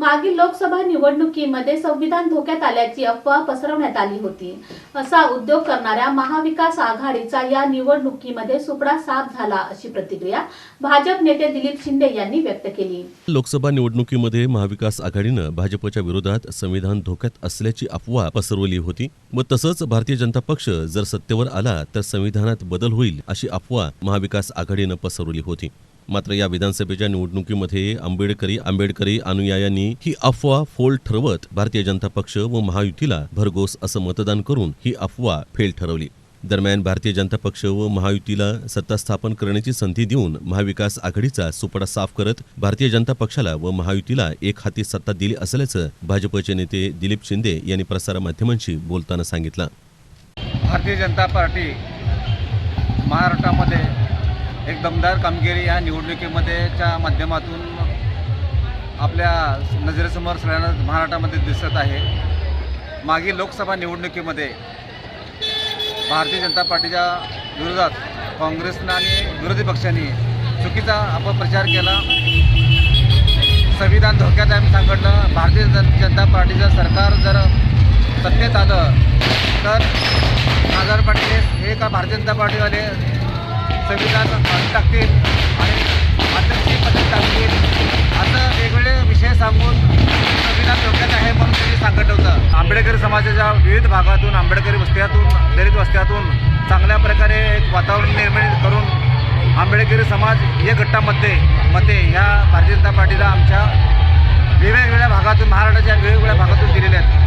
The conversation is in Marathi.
मागील लोकसभा निवडणुकीमध्ये संविधान धोक्यात आल्याची अफवा पसरवण्यात आली होती. असा उद्योग करणाऱ्या महाविकास आघाडीचा या निवडणुकीमध्ये सुपडा साफ झाला अशी प्रतिक्रिया भाजप नेते दिलीप शिंदे यांनी व्यक्त केली. लोकसभा निवडणुकीमध्ये महाविकास आघाडीनं भाजपच्या विरोधात संविधान धोक्यात असल्याची अफवा पसरवली होती. व तसंच भारतीय जनता पक्ष जर सत्तेवर आला तर संविधानात बदल होईल अशी अफवा महाविकास आघाडीनं पसरवली होती. मात्र या विधानसभेच्या निवडणुकीमध्ये आंबेडकरी आंबेडकरी अनुयायांनी ही अफवा फोल ठरवत भारतीय जनता पक्ष व महायुतीला भरघोस असं मतदान करून ही अफवा फेल ठरवली. दरम्यान भारतीय जनता पक्ष व महायुतीला सत्ता स्थापन करण्याची संधी देऊन महाविकास आघाडीचा सुपडा साफ करत भारतीय जनता पक्षाला व महायुतीला एक हाती सत्ता दिली असल्याचं भाजपचे नेते दिलीप शिंदे यांनी प्रसारमाध्यमांशी बोलताना सांगितलं. भारतीय जनता पार्टी महाराष्ट्रामध्ये एक दमदार कामगिरी या निवडणुकीमध्ये च्या माध्यमातून आपल्या नजरेसमोर सगळ्यांना महाराष्ट्रामध्ये दिसत आहे. मागील लोकसभा निवडणुकीमध्ये भारतीय जनता पार्टीच्या विरोधात काँग्रेसनं आणि विरोधी पक्षांनी चुकीचा अपप्रचार केला. संविधान धोक्यात आहे सांगितलं. भारतीय जन जनता पार्टीचं सरकार जर सत्तेत आलं तर आजार पाटील हे- हे का भारतीय जनता पार्टीवाले संविधान टाकतील आणि आदर्शी पद्धत टाकतील. असं वेगवेगळे विषय सांगून संविधान धोक्यात आहे म्हणून त्यांनी सांगत होतं. आंबेडकरी समाजाच्या विविध भागातून आंबेडकरी वस्त्यातून दलित वस्त्यातून चांगल्या प्रकारे एक वातावरण निर्माण करून आंबेडकरी समाज या गटामध्ये मते ह्या भारतीय जनता पार्टीला आमच्या वेगवेगळ्या भागातून महाराष्ट्राच्या वेगवेगळ्या भागातून दिलेल्या आहेत.